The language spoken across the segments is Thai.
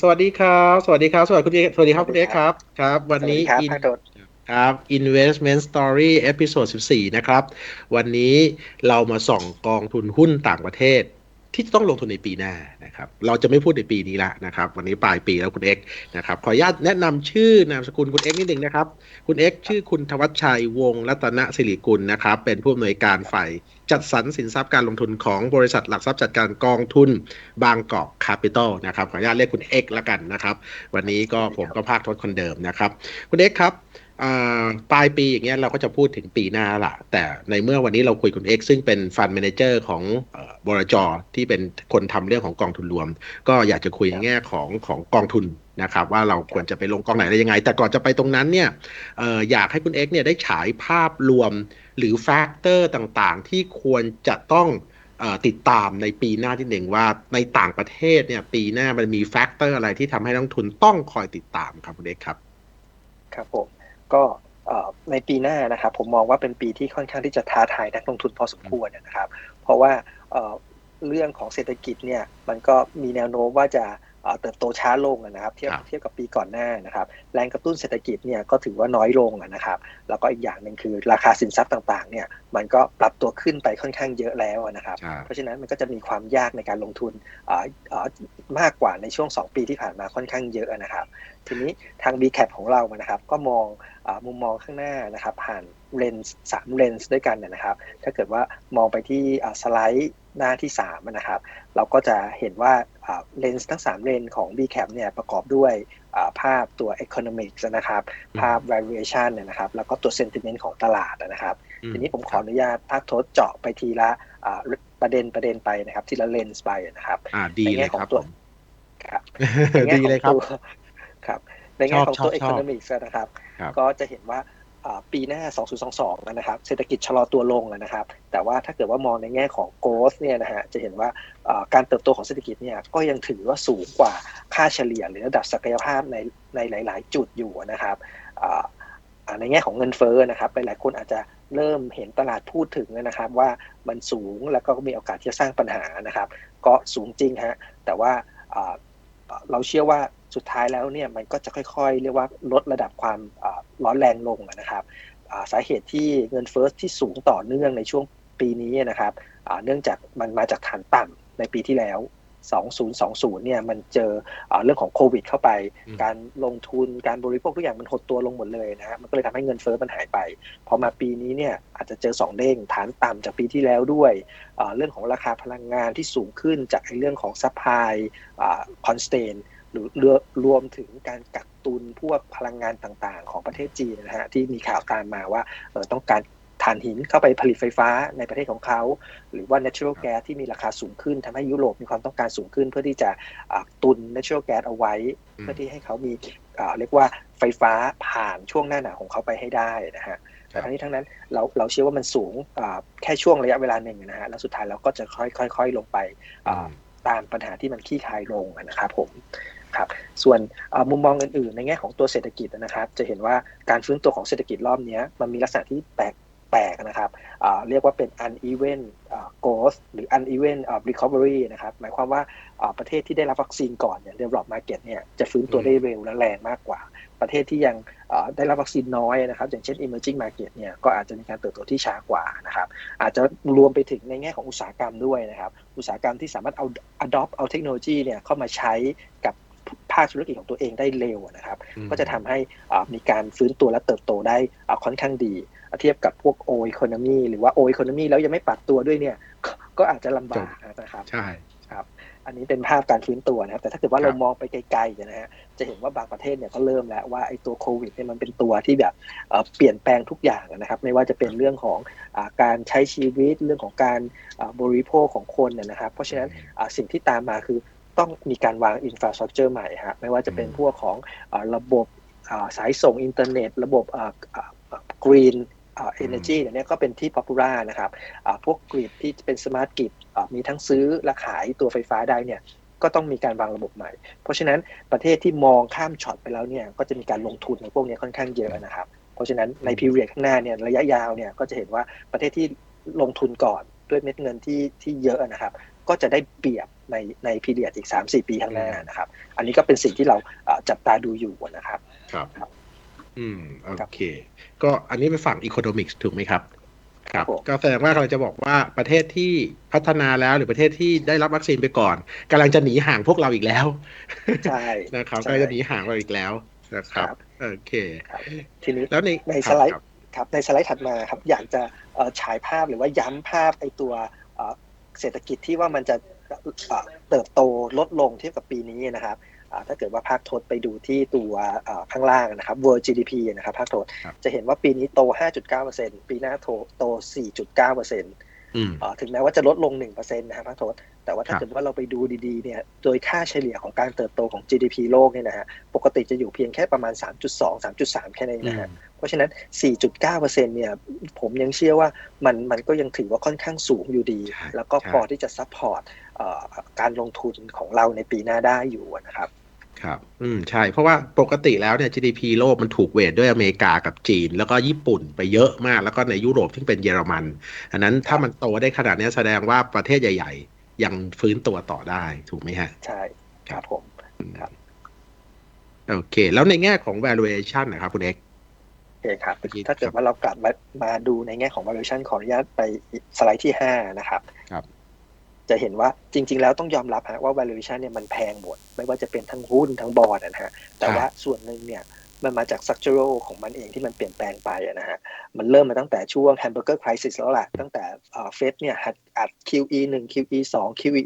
สวัสดีครับ สวัสดีครับ สวัสดีคุณเอกสวัสดีครับคุณเอกครับ ครับ วันนี้ครับอินภาคโดดครับ Investment Story เอพิโซด14 นะครับ วันนี้เรามาส่องกองทุนหุ้นต่างประเทศ ที่จะต้องลงทุนในปีหน้านะครับ เราจะไม่พูดในปีนี้ละนะครับ วันนี้ปลายปีแล้วคุณเอกนะครับ ขออนุญาตแนะนำชื่อนามสกุลคุณเอกนิดหนึ่งนะครับ คุณเอกชื่อคุณธวัชชัยวงศ์รัตนสิริกุลนะครับ เป็นผู้อำนวยการฝ่ายจัดสรรสินทรัพย์การลงทุนของบริษัทหลักทรัพย์จัดการกองทุนบางกอกคาปิตอลนะครับ ขออนุญาตเรียกคุณเอกละกันนะครับ วันนี้ก็ผมก็ภาคทศคนเดิมนะครับ คุณเอกครับ ปลายปีอย่างเงี้ยเราก็จะพูดถึงปีหน้าละแต่ในเมื่อวันนี้เราคุยคุณเอกซึ่งเป็นฟัน d มนเจอร์ของบรจที่เป็นคนทำเรื่องของกองทุนรวม ก็อยากจะคุยในแง่ของของกองทุนนะครับว่าเราควรจะไปลงกองไหนได้ยังไง แต่ก่อนจะไปตรงนั้นเนี่ยออยากให้คุณเอกเนี่ยได้ฉายภาพรวมหรือแฟกเตอร์ต่างๆ ที่ควรจะต้องอติดตามในปีหน้าที่หนึ่งว่าในต่างประเทศเนี่ยปีหน้ามันมีแฟกเตอร์อะไรที่ทำให้นักทุนต้องคอยติดตามครับคุณเอกครับ ครับผม ก็ในปีหน้านะครับผมมองว่าเป็นปีที่ค่อนข้างที่จะท้าทายนักลงทุนพอสมควรนะครับ เพราะว่าเรื่องของเศรษฐกิจเนี่ยมันก็มีแนวโน้มว่าจะ เอ่อเติบโตช้าลงนะครับ เทียบครับเทียบกับปีก่อนหน้านะครับ แรงกระตุ้นเศรษฐกิจเนี่ยก็ถือว่าน้อยลงนะครับ แล้วก็อีกอย่างหนึ่งคือราคาสินทรัพย์ต่างๆเนี่ยมันก็ปรับตัวขึ้นไปค่อนข้างเยอะแล้วนะครับใช่เพราะฉะนั้นมันก็จะมีความยากในการลงทุนเอ่อเอ่อมากกว่าในช่วง 2 ปีที่ผ่านมาค่อนข้างเยอะนะครับ ทีนี้ทาง b c a p ของเรานะครับก็มองอามุมมองข้างหน้านะครับ ผ่านเลนส์สามเลนส์ด้วยกันนะครับ ถ้าเกิดว่ามองไปที่อ่าสไลด์หน้าที่3นะครับ เราก็จะเห็นว่าอ่า เลนส์ทั้ง 3 เลนส์ของ b c a p เนี่ยประกอบด้วยอ่าภาพตัว economics นะครับ ภาพ valuation เนี่ยนะครับ แล้วก็ตัว sentiment ของตลาดนะครับ ทีนี้ผมขออนุญาตภาคโทษเจาะไปทีละอ่าประเด็นประเด็นไปนะครับ ทีละเลนส์ไปนะครับอ่าดีเลยครับในแง่ของตัวผมครับในแง่ดีของเลยครับตัวครับในแง่ของชอบตัวชอบชอบ economics นะครับครับก็จะเห็นว่าอ่า ปีหน้า 2022 นะครับ เศรษฐกิจชะลอตัวลงนะครับ แต่ว่าถ้าเกิดว่ามองในแง่ของ growth เนี่ยนะฮะ จะเห็นว่าการเติบโตของเศรษฐกิจเนี่ย ก็ยังถือว่าสูงกว่าค่าเฉลี่ยหรือระดับศักยภาพในในหลาย ๆ จุดอยู่นะครับ ในแง่ของเงินเฟ้อนะครับหลายๆคนอาจจะเริ่มเห็นตลาดพูดถึงนะครับว่ามันสูงแล้วก็มีโอกาสที่จะสร้างปัญหานะครับ ก็สูงจริงฮะ แต่ว่าเราเชื่อว่า สุดท้ายแล้วเนี่ยมันก็จะค่อยๆ เรียกว่าลดระดับความอ่าร้อนแรงลงนะครับอ่าสาเหตุที่เงินเฟ้อที่สูงต่อเนื่องในช่วงปีนี้นะครับอ่าเนื่องจากมันมาจากฐานต่ำในปีที่แล้ว 2020 เนี่ยมันเจออาเรื่องของโควิด เข้าไปอืมการลงทุนการบริโภคทุกอย่างมันหดตัวลงหมดเลยนะฮะมันก็เลยทำให้เงินเฟ้อมันหายไป พอมาปีนี้เนี่ยอาจจะเจอสองเด้งฐานต่ำจากปีที่แล้วด้วยอ่าเรื่องของราคาพลังงานที่สูงขึ้นจากไอ้เรื่องของซัพพลายคอนสแตน หรือเรือรวมถึงการกักตุนพวกพลังงานต่างๆ ของประเทศจีนนะฮะที่มีข่าวตามมาว่าเอ่อต้องการถ่านหินเข้าไปผลิตไฟฟ้าในประเทศของเขา หรือว่า natural gas ที่มีราคาสูงขึ้นทำให้ยุโรปมีความต้องการสูงขึ้น เพื่อที่จะอ่าตุน natural gas เอาไว้อืมเพื่อที่ให้เขามีอ่าเรียกว่าไฟฟ้าผ่านช่วงหน้าหนาวของเขาไปให้ได้นะฮะแต่ทั้งนี้ทั้งนั้นเราเราเชื่อว่ามันสูงอ่าแค่ช่วงระยะเวลาหนึ่งนะฮะแล้วสุดท้ายเราก็จะค่อยค่อยๆลงไปอ่าตามปัญหาที่มันคลี่คลายลงนะครับผม ครับ ส่วนมุมมองอื่นๆ ในแง่ของตัวเศรษฐกิจนะครับ จะเห็นว่าการฟื้นตัวของเศรษฐกิจรอบนี้มันมีลักษณะที่แปลกแปลกนะครับเรียกว่าเป็น uneven growth หรือ uneven recovery นะครับ หมายความว่าประเทศที่ได้รับวัคซีนก่อนเนี่ย develop market เนี่ยจะฟื้นตัวได้เร็วและแรงมากกว่า ประเทศที่ยังได้รับวัคซีนน้อยนะครับ อย่างเช่น emerging market เนี่ยก็อาจจะมีการเติบโตที่ช้ากว่านะครับ อาจจะรวมไปถึงในแง่ของอุตสาหกรรมด้วยนะครับ อุตสาหกรรมที่สามารถเอา adopt เอาเทคโนโลยีเนี่ยเข้ามาใช้กับ ภาคธุรกิจของตัวเองได้เร็วนะครับอืมก็จะทำให้อ่ามีการฟื้นตัวและเติบโตได้อ่าค่อนข้างดีเทียบกับพวก o economy หรือว่า o economy แล้วยังไม่ปรับตัวด้วยเนี่ยก็ก็อาจจะลำบากนะครับใช่อันนี้เป็นภาพการฟื้นตัวนะครับ แต่ถ้าเกิดว่าครับเรามองไปไกลๆเนี่ยนะฮะจะเห็นว่าบางประเทศเนี่ยก็เริ่มแล้วว่าไอ้ตัวโควิดเนี่ยมันเป็นตัวที่แบบเอ่อเปลี่ยนแปลงทุกอย่างนะครับ ไม่ว่าจะเป็นเรื่องของอาการใช้ชีวิตเรื่องของการอ่าบริโภคของคนเนี่ยนะครับ เพราะฉะนั้นอ่าสิ่งที่ตามมาคือ ต้องมีการวางอินฟราสตรักเจอร์ใหม่ฮะไม่ว่าจะเป็นอืมพวกของอาระบบอ่าสายส่งอินเทอร์เน็ต ระบบกรีนเอเนจีเนี่ยก็เป็นที่ป๊อปปูล่านะครับอ่าพวกกริดที่เป็นสมาร์ทกริดมีทั้งซื้อและขายตัวไฟฟ้าได้เนี่ยก็ต้องมีการวางระบบใหม่ เพราะฉะนั้นประเทศที่มองข้ามช็อตไปแล้วเนี่ยก็จะมีการลงทุนในพวกนี้ค่อนข้างเยอะนะครับ เพราะฉะนั้นในพีเรียดข้างหน้าเนี่ยระยะยาวเนี่ยก็จะเห็นว่าประเทศที่ลงทุนก่อนด้วยเม็ดเงินที่ที่เยอะนะครับ ก็จะได้เปรียบ ในในพีเดียอีก 3-4 ปีข้างหน้านะครับ อันนี้ก็เป็นสิ่งที่เราเอ่อจับตาดูอยู่นะครับ ครับครับอืม โอครับเค ก็อันนี้เป็นฝั่งอีโคโนมิกส์ถูกไหมครับครับผมก็แสดงว่าเราจะบอกว่าประเทศที่พัฒนาแล้วหรือประเทศที่ได้รับวัคซีนไปก่อนกำลังจะหนีห่างพวกเราอีกแล้วใช่นะครับใช่ก็จะหนีห่างเราอีกแล้วนะครับครับโอเคครับทีนี้แล้วในในครับสไลด์ครับครับในสไลด์ถัดมาครับอยากจะเอ่อฉายภาพหรือว่าย้ำภาพไอตัวเอ่อเศรษฐกิจที่ว่ามันจะ เอ่อเติบโตลดลงเทียบกับปีนี้นะครับอ่าถ้าเกิดว่าภาคโทษไปดูที่ตัวเอ่อข้างล่างนะครับ World GDP นะครับภาคโทษครับจะเห็นว่าปีนี้โต 5.9%ปีหน้าโตโต4.9%อืมเอ่อ ถึงแม้ว่าจะลดลง 1%นะครับภาคโทษ แต่ว่าถ้าครับเกิดว่าเราไปดูดีๆ เนี่ย โดยค่าเฉลี่ยของการเติบโตของ GDP โลกเนี่ยนะฮะ ปกติจะอยู่เพียงแค่ประมาณ 3.2 3.3 แค่นั้นเองอืนะฮะมเพราะฉะนั้น 4.9%เนี่ย ผมยังเชื่อว่ามันมันก็ยังถือว่าค่อนข้างสูงอยู่ดีใช่แล้วก็ใช่พอที่จะซัพพอร์ตการลงทุนของเราในปีหน้าได้อยู่นะครับ ครับ อืม ใช่ เพราะว่าปกติแล้วเนี่ย GDP โลกมันถูกเวทด้วยอเมริกากับจีน แล้วก็ญี่ปุ่นไปเยอะมาก แล้วก็ในยุโรปที่เป็นเยอรมัน อันนั้นถ้ามันโตได้ขนาดนี้แสดงว่าประเทศใหญ่ ๆ ยังฟื้นตัวต่อได้ถูกไหมฮะ ใช่ ครับผม ครับ โอเค แล้วในแง่ของ valuation นะครับคุณเอกโอเคครับเมื่อกี้ถ้าเกิคดรับว่าเรากลับมามาดูในแง่ของ valuation ขออนุญาตไปสไลด์ที่5นะครับ ครับ จะเห็นว่าจริง ๆ แล้วต้องยอมรับฮะว่า valuation เนี่ยมันแพงหมด ไม่ว่าจะเป็นทั้งหุ้นทั้งบอลนะฮะแต่ว่าส่วนหนึ่งเนี่ยมันมาจาก structural ของมันเองที่มันเปลี่ยนแปลงไปอะนะฮะ มันเริ่มมาตั้งแต่ช่วง hamburger crisis แล้วล่ะ ตั้งแต่เฟดเนี่ยหัดอัด QE 1 QE 2 QE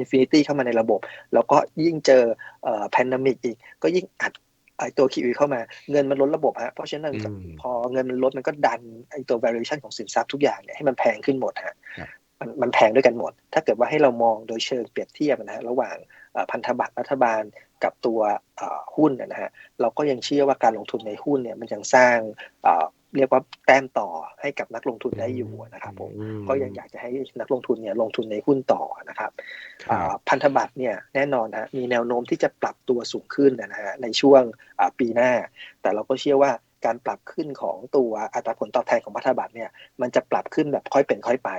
infinity เข้ามาในระบบ แล้วก็ยิ่งเจอเอ่อ pandemic อีก ก็ยิ่งอัดไอตัว QE เข้ามาเงินมันล้นระบบฮะ เพราะฉะนั้นอืมพอเงินมันลดมันก็ดันไอตัว valuation ของสินทรัพย์ทุกอย่างเนี่ยให้มันแพงขึ้นหมดฮะครับ มันมันแพงด้วยกันหมด ถ้าเกิดว่าให้เรามองโดยเชิงเปรียบเทียบนะฮะระหว่างเอ่อพันธบัตรรัฐบาลกับตัวเอ่อหุ้นนะฮะเราก็ยังเชื่อว่าการลงทุนในหุ้นเนี่ยมันยังสร้างเอ่อเรียกว่าแต้มต่อให้กับนักลงทุนได้อยู่นะครับผมอืมก็ยังอยากจะให้นักลงทุนเนี่ยลงทุนในหุ้นต่อนะครับครับอ่าพันธบัตรเนี่ยแน่นอนฮะมีแนวโน้มที่จะปรับตัวสูงขึ้นนะฮะในช่วงอ่าปีหน้า แต่เราก็เชื่อว่าการปรับขึ้นของตัวอัตราผลตอบแทนของพันธบัตรเนี่ยมันจะปรับขึ้นแบบค่อยเป็นค่อยไป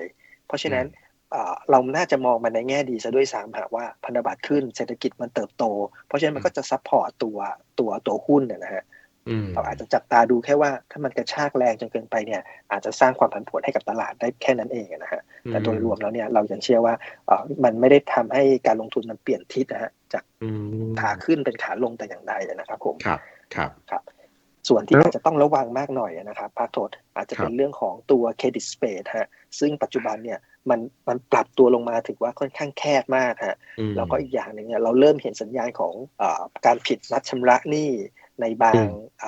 เพราะฉะนั้นอ่าเราน่าจะมองมันในแง่ดีซะด้วยซ้ำหากว่าพันธบัตรขึ้นเศรษฐกิจมันเติบโต เพราะฉะนั้นมันก็จะซัพพอร์ตตัวตัวตัวหุ้นนะนะฮะอืมเราอาจจะจับตาดูแค่ว่าถ้ามันกระชากแรงจนเกินไปเนี่ย อาจจะสร้างความผันผวนให้กับตลาดได้แค่นั้นเองนะฮะแต่โดยรวมแล้วเนี่ยเรายังเชื่อว่าเอ่อมันไม่ได้ทำให้การลงทุนมันเปลี่ยนทิศนะฮะจากอืมขาขึ้นเป็นขาลงแต่อย่างใดนะครับผมครับครับ ส่วนที่แล้วอาจจะต้องระวังมากหน่อยนะครับภาคโทษอาจจะเป็ครันบเรื่องของตัวเครดิตสเปดฮะซึ่งปัจจุบันเนี่ยมันมันปรับตัวลงมาถือว่าค่อนข้างแคบมากฮะอืมแล้วก็อีกอย่างหนึ่งเนี่ยเราเริ่มเห็นสัญญาณของเออการผิดนัดชำระหนี้ในบางอื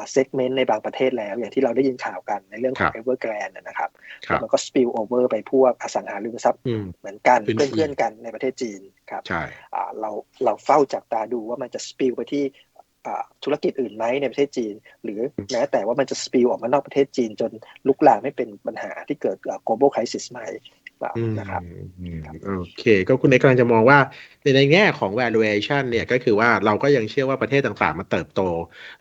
มเซกเมนต์ในบางประเทศแล้ว อย่างที่เราได้ยินข่าวกันในเรื่องของครับ Evergrande นะครับครับมันก็ spill over ไปพวกอสังหาริมทรัพย์อืมเหมือนกันอื่นๆเพื่อนๆกันในประเทศจีนครับใช่อ่าเราเราเฝ้าจับตาดูว่ามันจะ spill ไปที่อ่า ธุรกิจอื่นไหมในประเทศจีน หรือแม้แต่ว่ามันจะ spill ออกมานอกประเทศจีน จนลุกลามไม่เป็นปัญหาที่เกิดอ่า global crisis ไหมอืมนะครับอืมโอเค ก็คุณเอกกำลังจะมองว่าในในแง่ของ valuation เนี่ยก็คือว่าเราก็ยังเชื่อว่าประเทศต่างๆ มันเติบโต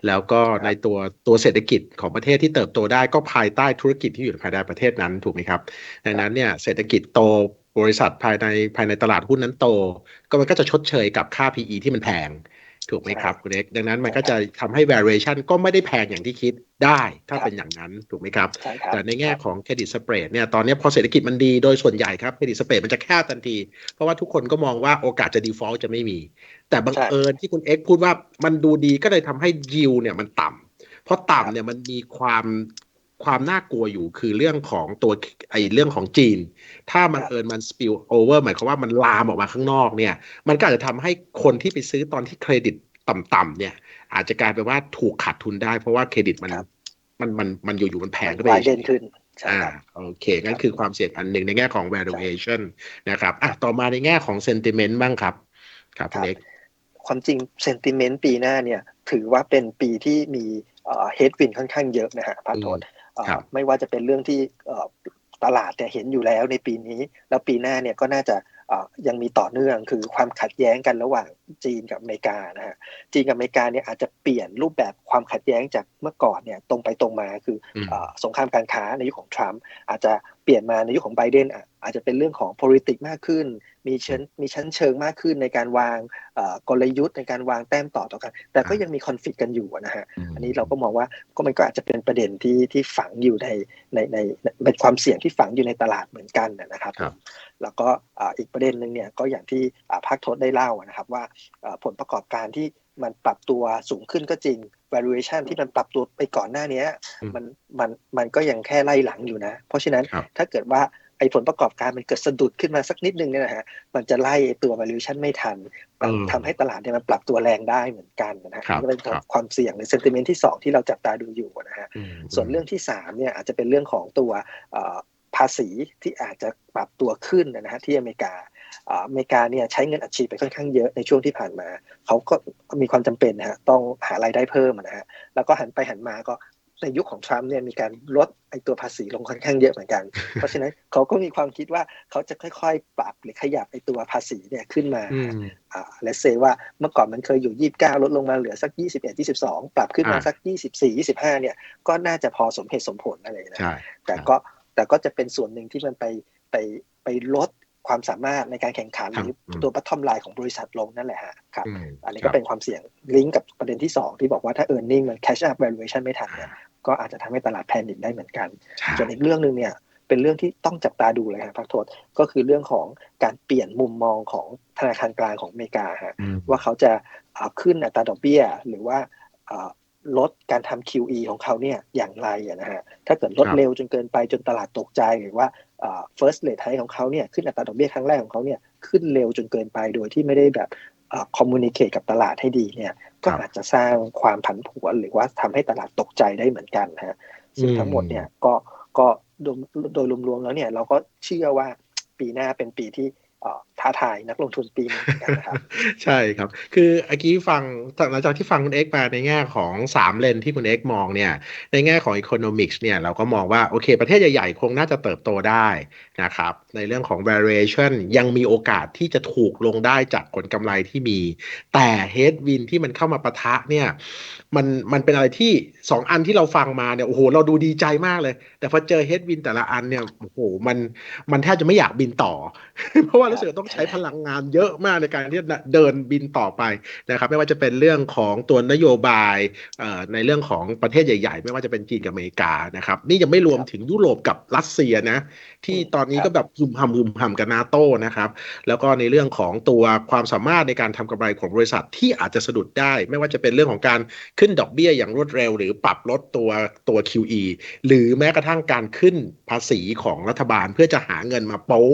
แล้วก็ในตัวตัวเศรษฐกิจของประเทศที่เติบโตได้ก็ภายใต้ธุรกิจที่อยู่ภายในประเทศนั้นถูกไหมครับ ดังนั้นเนี่ยเศรษฐกิจโตบริษัทภายในภายในตลาดหุ้นนั้นโต ก็มันก็จะชดเชยกับค่า PE ที่มันแพง ถูกไหมครับคุณเอกดังนั้นมันก็จะทำให้ valuation ก็ไม่ได้แพงอย่างที่คิดได้ถ้าเป็นอย่างนั้นถูกไหมครับใช่ครับ แต่ในแง่ของเครดิตสเปรดเนี่ยตอนนี้พอเศรษฐกิจมันดีโดยส่วนใหญ่ครับเครดิตสเปรดมันจะแคบทันที เพราะว่าทุกคนก็มองว่าโอกาสจะ default จะไม่มี แต่บังเอิญที่คุณเอ็กซ์พูดว่ามันดูดีก็เลยทำให้ยิวเนี่ยมันต่ำเพราะต่ำเนี่ยมันมีความ ความน่ากลัวอยู่คือเรื่องของตัวไอเรื่องของจีน ถ้ามันเอิญมัน spill over หมายความว่ามันลามออกมาข้างนอกเนี่ย มันก็อาจจะทำให้คนที่ไปซื้อตอนที่เครดิตต่ำๆเนี่ย อาจจะกลายเป็นว่าถูกขาดทุนได้เพราะว่าเครดิตมันครับมันมันมันอยู่ๆมันแพงขึ้นไปวายเด่นขึ้นใช่อ่าครับโอเคงั้นคือความเสี่ยงอันหนึ่งในแง่ของ valuation นะครับอะต่อมาในแง่ของ sentiment บ้างครับ ครับคุณเอกความจริงเซนติเมนต์ปีหน้าเนี่ย ถือว่าเป็นปีที่มีเฮดวินค่อนข้างเยอะนะฮะพาโทษเอ่อครับ ไม่ว่าจะเป็นเรื่องที่เอ่อตลาดเนี่ยเห็นอยู่แล้วในปีนี้ แล้วปีหน้าเนี่ยก็น่าจะเอ่อยังมีต่อเนื่องคือความขัดแย้งกันระหว่าง จีนกับอเมริกานะฮะจีนกับอเมริกาเนี่ยอาจจะเปลี่ยนรูปแบบความขัดแย้งจากเมื่อก่อนเนี่ยตรงไปตรงมาคืออืมเอ่อสงครามการค้าในยุคของทรัมป์อาจจะเปลี่ยนมาในยุคของไบเดนอะอาจจะเป็นเรื่องของ politics มากขึ้น มีชั้นมีชั้นเชิงมากขึ้นในการวางเอ่อกลยุทธ์ในการวางแต้มต่อต่อกัน แต่ก็ยังมีคอนฟ lict กันอยู่นะฮะอันนี้เราก็มองว่าก็มันก็อาจจะเป็นประเด็นที่ที่ฝังอยู่ในในในในเป็นความเสี่ยงที่ฝังอยู่ในตลาดเหมือนกันนะครับครับแล้วก็อ่าอีกประเด็นหนึ่งเนี่ยก็อย่างที่อ่าภาคโทษได้เล่านะครับว่าอ่าผลประกอบการที่มันปรับตัวสูงขึ้นก็จริง valuation ที่มันปรับตัวไปก่อนหน้านี้อืมมันมันมันก็ยังแค่ไล่หลังอยู่นะ เพราะฉะนั้นครับถ้าเกิดว่าไอ้ผลประกอบการมันเกิดสะดุดขึ้นมาสักนิดนึงเนี่ยนะฮะมันจะไล่ไอ้ตัว valuation ไม่ทันมันเออทำให้ตลาดเนี่ยมันปรับตัวแรงได้เหมือนกันนะฮะครับนี่ก็เป็นครับความเสี่ยงใน sentiment ที่สองที่เราจับตาดูอยู่นะฮะอืมส่วนเรื่องที่3เนี่ยอาจจะเป็นเรื่องของตัวเอ่อภาษีที่อาจจะปรับตัวขึ้นนะฮะที่อเมริกา อ่าอเมริกาเนี่ยใช้เงินอัดฉีดไปค่อนข้างเยอะในช่วงที่ผ่านมา เขาก็มีความจำเป็นนะฮะต้องหารายได้เพิ่มนะฮะแล้วก็หันไปหันมาก็ในยุคของทรัมป์เนี่ยมีการลดไอตัวภาษีลงค่อนข้างเยอะเหมือนกัน เพราะฉะนั้นเขาก็มีความคิดว่าเขาจะค่อยๆ ปรับหรือขยับไอตัวภาษีเนี่ยขึ้นมาอืมอ่าเลเซว่าเมื่อก่อนมันเคยอยู่ 29 ลดลงมาเหลือสัก 21 22 ปรับขึ้นมาอ่าสัก 24 25 เนี่ยก็น่าจะพอสมเหตุสมผลอะไรนะใช่แต่ก็แต่ก็จะเป็นส่วนหนึ่งที่มันไปไปไปลด ความสามารถในการแข่งขันครัหบรืออืมตัวปัตทอมไลน์ของบริษัทลงนั่นแหละฮะครับอืมอันนี้ครัก็บเป็นความเสี่ยงลิงก์กับประเด็นที่ 2 ที่บอกว่าถ้า e a r n i n g มัน cash up valuation ไม่ทันเนี่ยก็อาจจะทำให้ตลาดแพนิคได้เหมือนกันใช่ส่วนอีกเรื่องหนึ่งเนี่ยเป็นเรื่องที่ต้องจับตาดูเลยครับพักโทษก็คือเรื่องของการเปลี่ยนมุมมองของธนาคารกลางของอเมริกาฮะอืมว่าเขาจะเอ่อขึ้นอัตราดอกเบี้ย หรือว่าเอ่อลดการทำ QE ของเขาเนี่ยอย่างไรอะนะฮะถ้าเกิดลดครับเร็วจนเกินไปจนตลาดตกใจหรือว่าเอ่อ first rate hike ของเขาเนี่ยขึ้นอัตราดอกเบี้ยครั้งแรกของเขาเนี่ยขึ้นเร็วจนเกินไปโดยที่ไม่ได้แบบเอ่อ communicate กับตลาดให้ดีเนี่ยก็ครับอาจจะสร้างความผันผวนหรือว่าทำให้ตลาดตกใจได้เหมือนกันฮะซึ่งอืมทั้งหมดเนี่ยก็ก็โดยโดยรวมๆแล้วเนี่ยเราก็เชื่อว่าปีหน้าเป็นปีที่เอ่อท้าทายนักลงทุนปีนึงเหมือนะครับ ใช่ครับ คือเมื่อกี้ฟังหลังจากที่ฟังคุณเอ็กมาในแง่ของสามเลนที่คุณเอ็กมองเนี่ย ในแง่ของ Economics เนี่ยเราก็มองว่าโอเค ประเทศใหญ่ๆ คงน่าจะเติบโตได้นะครับ ในเรื่องของ variation ยังมีโอกาสที่จะถูกลงได้จากผลกำไรที่มี แต่ headwind ที่มันเข้ามาปะทะเนี่ยมันมันเป็นอะไรที่สองอันที่เราฟังมาเนี่ยโอ้โหเราดูดีใจมากเลย แต่พอเจอ headwind แต่ละอันเนี่ยโอ้โหมันมันแทบจะไม่อยากบินต่อ เพราะว่ารู้สึกว่าต้องใช้พลังงานเยอะมากในการที่จะเดินบินต่อไปนะครับ ไม่ว่าจะเป็นเรื่องของตัวนโยบายในเรื่องของประเทศใหญ่ๆ ไม่ว่าจะเป็นจีนกับอเมริกานะครับ นี่ยังไม่รวมถึงยุโรปกับรัสเซียนะ ที่ตอนนี้ก็แบบหุมหำหุมหำกับนาโต้นะครับ แล้วก็ในเรื่องของตัวความสามารถในการทำกำไรของบริษัทที่อาจจะสะดุดได้ ไม่ว่าจะเป็นเรื่องของการขึ้นดอกเบี้ยอย่างรวดเร็ว หรือปรับลดตัวตัว QE หรือแม้กระทั่งการขึ้นภาษีของรัฐบาลเพื่อจะหาเงินมาโป๊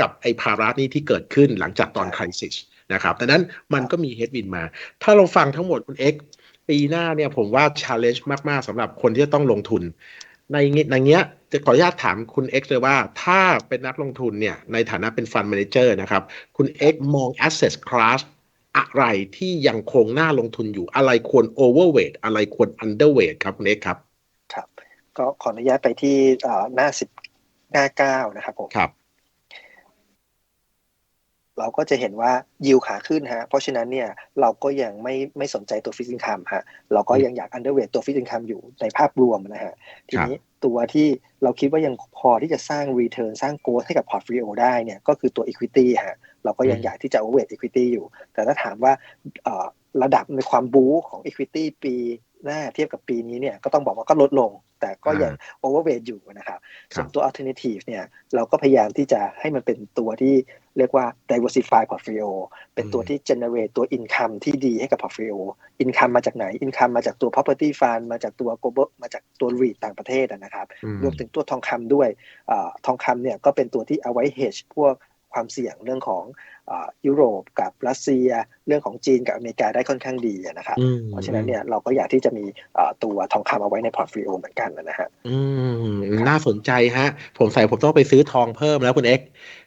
กับไอ้ภาระนี้ที่เกิดขึ้นหลังจากตอนคริสิสนะครับดังนั้นมันก็มีเฮดวินมา ถ้าเราฟังทั้งหมดคุณเอ็กปีหน้าเนี่ยผมว่า challenge มากๆสำหรับคนที่จะต้องลงทุน ในงี้ในเงี้ยจะขออนุญาตถามคุณ X เลยว่า ถ้าเป็นนักลงทุนเนี่ยในฐานะเป็นฟัน d m ม n เจอร์นะครับ คุณ X มอง asset class อะไรที่ยังคงน่าลงทุนอยู่อะไรควร overweight อะไรควร underweight ครับคุณ X ครับ ครับ ก็ขออนุญาตไปที่เอ่อหน้าสิบหน้าเก้านะครับผมครับ เราก็จะเห็นว่ายิวขาขึ้นฮะเพราะฉะนั้นเนี่ยเราก็ยังไม่ไม่สนใจตัวฟิสินคัมฮะเราก็ยังอยากอันเดอร์เวทตัวฟิสินคัมอยู่ในภาพรวมนะฮะทีนี้ตัวที่เราคิดว่ายังพอที่จะสร้างรีเทิร์นสร้างโกลให้กับพอร์ต o l ลิโอได้เนี่ยก็คือตัว Equity ฮะเราก็ยังอืมอยากที่จะ overweight Equity อยู่ แต่ถ้าถามว่าเอ่อ ระดับในความบู๊ของ Equity ปีหน้าเทียบกับปีนี้เนี่ยก็ต้องบอกว่าก็ลดลง แต่ก็ยัง overweight อยู่นะครับส่วนตัว alternative เนี่ยเราก็พยายามที่จะให้มันเป็นตัวที่เรียกว่า diversify portfolio เป็นตัวอืมที่ generate ตัว income ที่ดีให้กับ portfolio income มาจากไหน income มาจากตัว property fund มาจากตัว global มาจากตัว REIT ต่างประเทศอะนะครับอืมรวมถึงตัวทองคำด้วยอาทองคำเนี่ยก็เป็นตัวที่เอาไว้ hedge พวกความเสี่ยงเรื่องของอายุโรปกับรัสเซีย เรื่องของจีนกับอเมริกาได้ค่อนข้างดีอะนะครับอืมเพราะฉะนั้นเนี่ยเราก็อยากที่จะมีอ่าตัวทองคำเอาไว้ในพอร์ตโฟลิโอเหมือนกันนะฮะอืมน่าสนใจฮะ ผมใส่ผมต้องไปซื้อทองเพิ่มแล้วคุณ X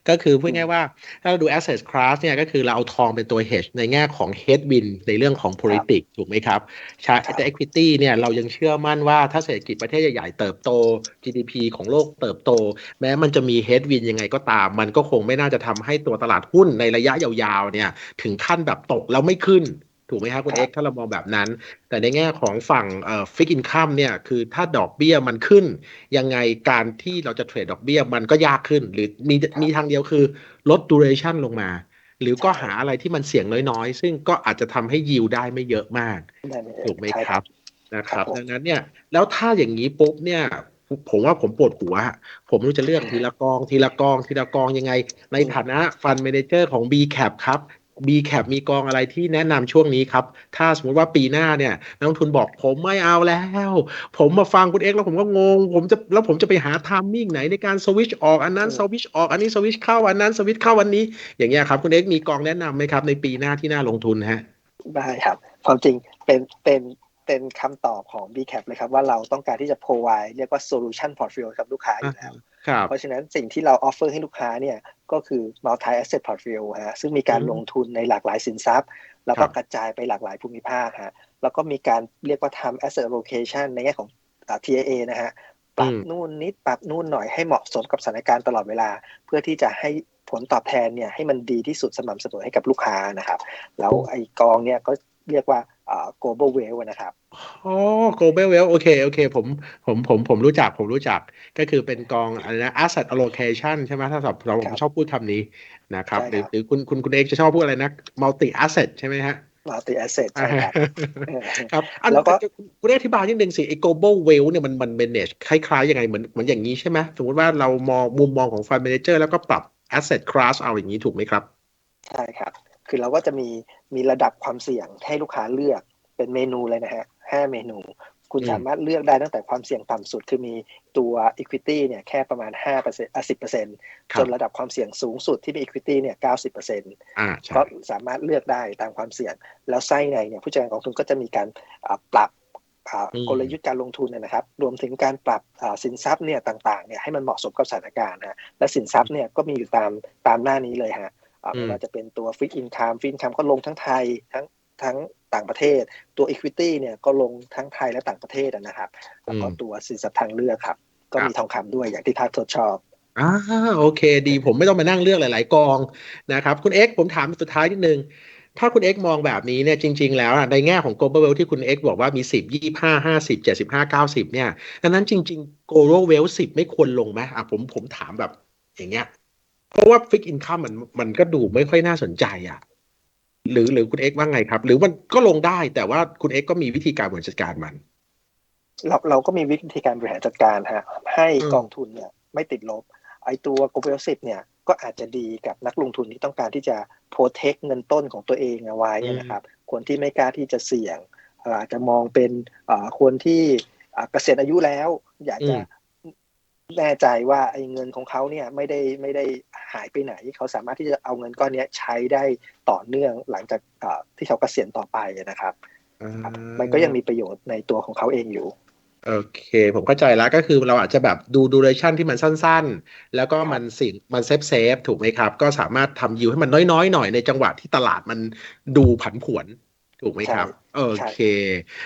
ก็คือพูดง่ายๆว่า ถ้าเราดู asset class เนี่ยก็คือเราเอาทองเป็นตัว hedge ในแง่ของ headwind ในเรื่องของ politics ถูกไหมครับใช่ครับแต่ equity เนี่ยเรายังเชื่อมั่นว่าถ้าเศรษฐกิจประเทศใหญ่ๆเติบโต GDP ของโลกเติบโต แม้มันจะมี headwind ยังไงก็ตาม มันก็คงไม่น่าจะทำให้ตัวตลาดหุ้นในในระยะยาวๆเนี่ยถึงขั้นแบบตกแล้วไม่ขึ้นถูกไหมครับคุณครับเอ็กซ์ถ้าเรามองแบบนั้น แต่ในแง่ของฝั่งเอ่อฟิกอินคัมเนี่ยคือถ้าดอกเบี้ยมันขึ้น ยังไงการที่เราจะเทรดดอกเบี้ยมันก็ยากขึ้น หรือมีมีทางเดียวคือลด duration ลงมา หรือก็หาอะไรที่มันเสี่ยงน้อยๆ ซึ่งก็อาจจะทำให้ยิวได้ไม่เยอะมากนั่นเองถูกไหมใช่ครับนะครับผมดังนั้นเนี่ยแล้วถ้าอย่างนี้ปุ๊บเนี่ย ผมผมว่าผมปวดหัวฮะผมไม่รู้จะเลือกทีละกอง ทีละกอง ทีละกองยังไง ในฐานะฟันเมนเจอร์ของ B cap ครับ B cap มีกองอะไรที่แนะนำช่วงนี้ครับ ถ้าสมมติว่าปีหน้าเนี่ยนักลงทุนบอกผมไม่เอาแล้ว ผมมาฟังคุณเอ็กซ์แล้วผมก็งง ผมจะแล้วผมจะไปหาไทามมิ่งไหนในการสวิตชออกอันนั้นสวิตชออกอันนี้สวิตชเข้าอันนั้นสวิตชเข้าอันนี้ อย่างเงี้ยครับคุณเอ็กซ์มีกองแนะนำไหมครับในปีหน้าที่น่าลงทุนฮะได้ครับความจริงเป็นเป็น เป็นคำตอบของ b c a p เลยครับ ว่าเราต้องการที่จะ provide เรียกว่า solution portfolio กับลูกค้าอยู่แล้วครับเพราะฉะนั้นสิ่งที่เรา offer ให้ลูกค้าเนี่ยก็คือ multi asset portfolio ฮะซึ่งมีการอืมลงทุนในหลากหลายสินทรัพย์ แล้วก็ครับกระจายไปหลากหลายภูมิภาคฮะแล้วก็มีการเรียกว่าทำ asset allocation ในแง่ของอ่า TAA นะฮะปรับอืมนู่นนิดปรับนู่นหน่อยให้เหมาะสมกับสถานการณ์ตลอดเวลา เพื่อที่จะให้ผลตอบแทนเนี่ยให้มันดีที่สุดสม่ำเสมอให้กับลูกค้านะครับ แล้วไอ้กองเนี่ยก็เรียกว่าอ่า global wealth นะครับอ๋อ global wealth โอเคโอเคผมผมผมผมรู้จักผมรู้จักก็คือเป็นกองอะไรนะ asset allocation ใช่ไหมถ้าสำหรับเราครับชอบพูดคำนี้นะครับใช่หรือครับหรือคุณคุณคุณเอกจะชอบพูดอะไรนะ multi asset ใช่ไหมฮะ multi asset ใช่ครับเออครับอันแล้วก็คุณเอกอธิบายนิดนึงสิไอ้ global wealth เนี่ยมันมัน manage คล้ายๆยังไงเหมือนเหมือนอย่างนี้ใช่ไหมสมมติว่าเรามองมุมมองของ fund manager แล้วก็ปรับ asset class เอาอย่างนี้ถูกไหมครับ ใช่ครับ คือเราก็จะมีมีระดับความเสี่ยงให้ลูกค้าเลือกเป็นเมนูเลยนะฮะห้าเมนู คุณอืมสามารถเลือกได้ตั้งแต่ความเสี่ยงต่ำสุด คือมีตัว equity เนี่ยแค่ประมาณ5%เปอร์เซ็นต์สิบเปอร์เซ็นต์ครัจบนระดับความเสี่ยงสูงสุดที่มี equity เนี่ย90%เปอร์เซ็นต์อ่าใช่ก็สามารถเลือกได้ตามความเสี่ยง แล้วไส้ในเนี่ยผู้จัดการกองทุนก็จะมีการอ่าปรับอ่าอืมกลยุทธ์การลงทุนเนยนะครับ รวมถึงการปรับอ่าสินทรัพย์เนี่ยต่างๆเนี่ยให้มันเหมาะสมกับสถานการณ์ฮะและสินทรัพย์เนี่ยก็มีอยู่ตามตามหน้านี้เลยฮะอ่าอืม ไม่ว่าจะเป็นตัวฟิกอินคามฟิกอินคามก็ลงทั้งไทยทั้งทั้งต่างประเทศ ตัว Equity เนี่ยก็ลงทั้งไทยและต่างประเทศนะครับ แล้วก็ตัวสินทรัพย์ทางเลือกครับ ก็มีทองคำด้วยอย่างที่ทักทดชอบอ่าโอเค ดีผมไม่ต้องมานั่งเลือกหลาย ๆ กองนะครับคุณเอ็กซ์ผมถามสุดท้ายนิดนึงถ้าคุณเอ็กซ์มองแบบนี้เนี่ยจริง ๆ แล้วอะในแง่ของ global wealth ที่คุณเอ็กซ์บอกว่ามี 10 25 50 75 90 เนี่ยดังนั้นจริง ๆ global wealth 10 ไม่ควรลงไหมอะผมผมถามแบบอย่างเงี้ย เพราะว่า fixed income มันมันก็ดูไม่ค่อยน่าสนใจอะ หรือหรือคุณเอ็กซ์ว่าไงครับ หรือมันก็ลงได้แต่ว่าคุณเอ็กซ์ก็มีวิธีการบริหารจัดการมัน เราเราก็มีวิธีการบริหารจัดการฮะ ให้อืมกองทุนเนี่ย ไม่ติดลบ ไอตัว global 10เนี่ยก็อาจจะดีกับนักลงทุนที่ต้องการที่จะ protect เงินต้นของตัวเองเอาไว้นะครับ คนที่ไม่กล้าที่จะเสี่ยงเอ่ออาจจะมองเป็นเอ่อคนที่อ่าเกษียณอายุแล้ว อยากจะอืม แน่ใจว่าไอ้เงินของเขาเนี่ยไม่ได้ไม่ได้หายไปไหนเขาสามารถที่จะเอาเงินก้อนเนี้ยใช้ได้ต่อเนื่องหลังจากเอ่อที่เขาเกษียณต่อไปนะครับอ่ามันก็ยังมีประโยชน์ในตัวของเขาเองอยู่โอเค ผมเข้าใจแล้วก็คือเราอาจจะแบบดูดูเรชั่นที่มันสั้นๆ แล้วก็มันสิ่งมันเซฟเซฟถูกไหมครับ ก็สามารถทำยิวให้มันน้อยๆ หน่อยในจังหวะที่ตลาดมันดูผันผวนถูกไหมครับ โอเค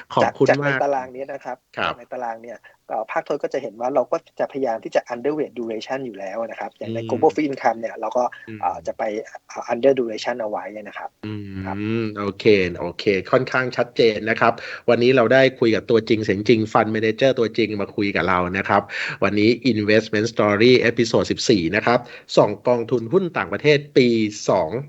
ขอบจากคุณจากในมากตารางนี้นะครับครับจากในตารางเนี่ยเอ่อ ภาคโทษก็จะเห็นว่าเราก็จะพยายามที่จะ underweight duration อยู่แล้วนะครับ อย่างในอืม global fixed income เนี่ยเราก็อืมเอ่อจะไป under duration เอาไว้นะครับอืครับมโอเคโอเค ค่อนข้างชัดเจนนะครับ วันนี้เราได้คุยกับตัวจริงเสียงจริงฟันเมนเจอร์ตัวจริงมาคุยกับเรานะครับ วันนี้ Investment Story เอพิโซด14 นะครับส่องกองทุนหุ้นต่างประเทศปี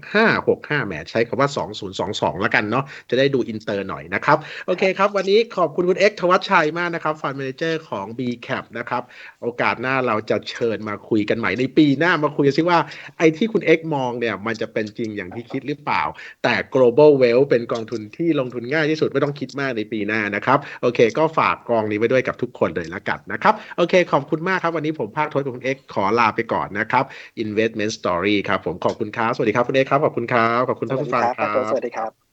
2565แหมใช้คำว่า 2022 แล้วกันเนาะจะได้ดูอินเตอร์หน่อยนะครับ โอเคครับ วันนี้ขอบคุณคุณเอ็กทวัชชัยมากนะครับฟันเมนเจอร์ของ B Cap นะครับ โอกาสหน้าเราจะเชิญมาคุยกันใหม่ในปีหน้ามาคุยกันซิว่าไอ้ที่คุณเอ็กมองเนี่ยมันจะเป็นจริงอย่างที่คิดหรือเปล่า แต่ global wealth เป็นกองทุนที่ลงทุนง่ายที่สุดไม่ต้องคิดมากในปีหน้านะครับโอเค ก็ฝากกองนี้ไว้ด้วยกับทุกคนเลยละกันนะครับโอเค ขอบคุณมากครับวันนี้ผมภาคทศกับคุณเอ็กขอลาไปก่อนนะครับ investment story ครับผมขอบคุณครับสวัสดีครับคุณเอ็กครับขอบคุณครับขอบคุณท่านผู้ฟังครับสวัสดีครับ